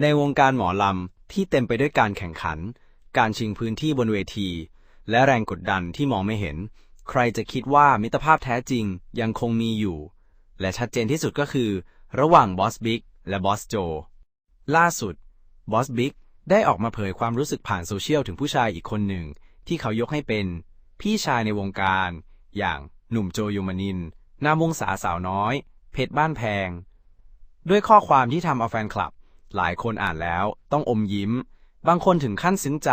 ในวงการหมอลำที่เต็มไปด้วยการแข่งขัน การชิงพื้นที่บนเวที และแรงกดดันที่มองไม่เห็น ใครจะคิดว่ามิตรภาพแท้จริงยังคงมีอยู่ และชัดเจนที่สุดก็คือ ระหว่างบอสบิ๊กและบอสโจ ล่าสุดบอสบิ๊กได้ออกมาเผยความรู้สึกผ่านโซเชียลถึงผู้ชายอีกคนหนึ่ง ที่เขายกให้เป็นพี่ชายในวงการ อย่างหนุ่มโจยูมานิน นามวงศาสาวน้อย เพชรบ้านแพง ด้วยข้อความที่ทำเอาแฟนคลับ หลายคนอ่านแล้วต้องอมยิ้ม บางคนถึงขั้นซึ้งใจ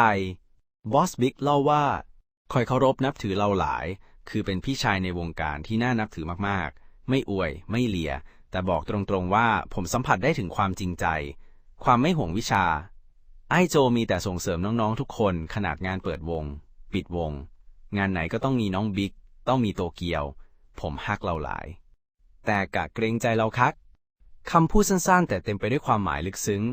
บอสบิ๊กเล่าว่า คอยเคารพนับถือเราหลาย คือเป็นพี่ชายในวงการที่น่านับถือมากๆ ไม่อวย ไม่เลีย แต่บอกตรงๆว่าผมสัมผัสได้ถึงความจริงใจ ความไม่ห่วงวิชา ไอ้โจมีแต่ส่งเสริมน้องๆทุกคนขนาดงานเปิดวง ปิดวง งานไหนก็ต้องมีน้องบิ๊ก ต้องมีโตเกียว ผมฮักเราหลาย แต่กะเกรงใจเราคัก คำพูดสั้นๆ แต่เต็มไปด้วยความหมายลึกซึ้ง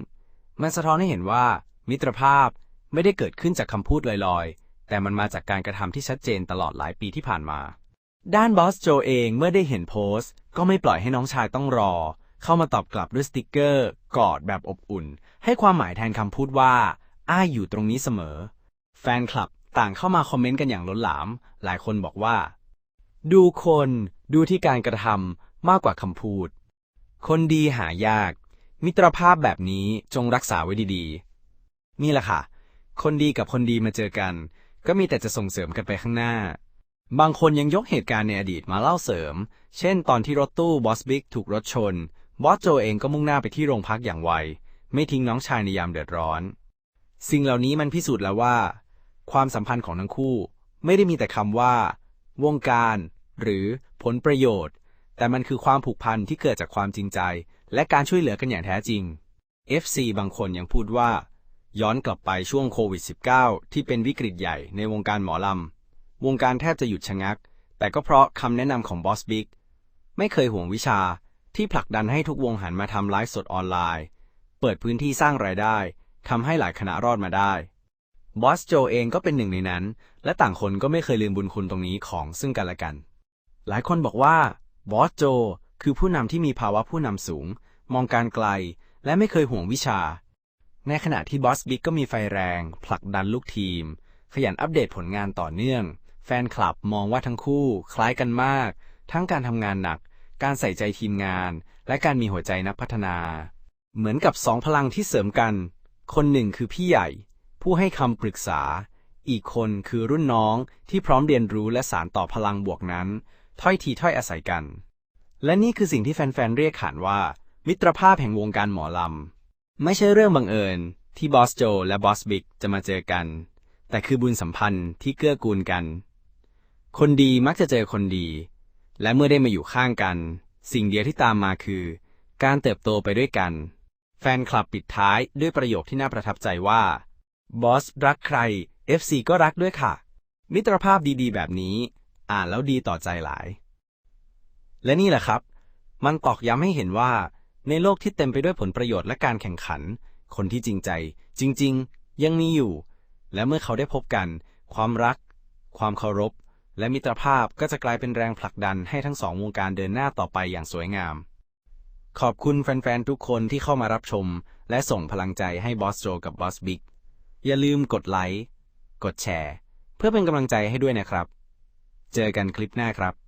มันสะท้อนให้เห็นว่า มิตรภาพไม่ได้เกิดขึ้นจากคำพูดลอยๆ แต่มันมาจากการกระทำที่ชัดเจนตลอดหลายปีที่ผ่านมา ด้านบอสโจเองเมื่อได้เห็นโพสต์ ก็ไม่ปล่อยให้น้องชายต้องรอ เข้ามาตอบกลับด้วยสติกเกอร์ กอดแบบอบอุ่น ให้ความหมายแทนคำพูดว่า อ้ายอยู่ตรงนี้เสมอ แฟนคลับต่างเข้ามาคอมเมนต์กันอย่างล้นหลาม หลายคนบอกว่า ดูคน ดูที่การกระทำมากกว่าคำพูด คนดีหายาก มิตรภาพแบบนี้จงรักษาไว้ดีๆ นี่แหละค่ะ คนดีกับคนดีมาเจอกัน ก็มีแต่จะส่งเสริมกันไปข้างหน้า บางคนยังยกเหตุการณ์ในอดีตมาเล่าเสริม เช่น ตอนที่รถตู้บอสบิ๊กถูกรถชน บอสโจเองก็มุ่งหน้าไปที่โรงพักอย่างไว ไม่ทิ้งน้องชายในยามเดือดร้อน สิ่งเหล่านี้มันพิสูจน์แล้วว่า ความสัมพันธ์ของทั้งคู่ ไม่ได้มีแต่คำว่า วงการ หรือผลประโยชน์ แต่มันคือความผูกพันที่เกิดจากความจริงใจ และการช่วยเหลือกันอย่างแท้จริง FC บางคนยังพูดว่า ย้อนกลับไปช่วงโควิด -19 ที่เป็นวิกฤตใหญ่ในวงการหมอลำ วงการแทบจะหยุดชะงัก แต่ก็เพราะคำแนะนำของบอสบิ๊กไม่เคยห่วงวิชาที่ผลักดันให้ทุกวงหันมาทำไลฟ์สดออนไลน์ เปิดพื้นที่สร้างรายได้ทำให้หลายคณะรอดมาได้บอสโจเองก็เป็นหนึ่งในนั้น และต่างคนก็ไม่เคยลืมบุญคุณตรงนี้ของซึ่งกันและกัน หลายคนบอกว่า บอสโจ คือผู้นำที่มีภาวะผู้นำสูง มองการไกล และไม่เคยห่วงวิชา ในขณะที่บอสบิ๊กก็มีไฟแรง ผลักดันลูกทีม ขยันอัปเดตผลงานต่อเนื่อง แฟนคลับมองว่าทั้งคู่ คล้ายกันมาก ทั้งการทำงานหนัก การใส่ใจทีมงาน และการมีหัวใจนักพัฒนา เหมือนกับสองพลังที่เสริมกัน คนหนึ่งคือพี่ใหญ่ ผู้ให้คำปรึกษา อีกคนคือรุ่นน้องที่พร้อมเรียนรู้และสานต่อพลังบวกนั้น ถ้อยทีถ้อยอาศัยกัน และนี่คือสิ่งที่แฟนๆ เรียกขานว่า มิตรภาพแห่งวงการหมอลำ ไม่ใช่เรื่องบังเอิญ ที่บอสโจและบอสบิ๊กจะมาเจอกัน แต่คือบุญสัมพันธ์ที่เกื้อกูลกัน คนดีมักจะเจอคนดี และเมื่อได้มาอยู่ข้างกัน สิ่งเดียวที่ตามมาคือ การเติบโตไปด้วยกัน แฟนคลับปิดท้ายด้วยประโยคที่น่าประทับใจว่าบอสรักใคร FC ก็รักด้วยค่ะ มิตรภาพดีๆ แบบนี้ อ่านแล้วดีต่อใจหลาย และนี่แหละครับ มันตอกย้ำให้เห็นว่า ในโลกที่เต็มไปด้วยผลประโยชน์และการแข่งขัน คนที่จริงใจ จริง ๆ ยังมีอยู่ และเมื่อเขาได้พบกัน ความรัก ความเคารพ และมิตรภาพก็จะกลายเป็นแรงผลักดันให้ทั้งสองวงการเดินหน้าต่อไปอย่างสวยงาม ขอบคุณแฟนๆทุกคนที่เข้ามารับชม และส่งพลังใจให้บอสโจกับบอสบิ๊กอย่าลืมกดไลค์กดแชร์ เพื่อเป็นกำลังใจให้ด้วยนะครับ เจอกันคลิปหน้าครับ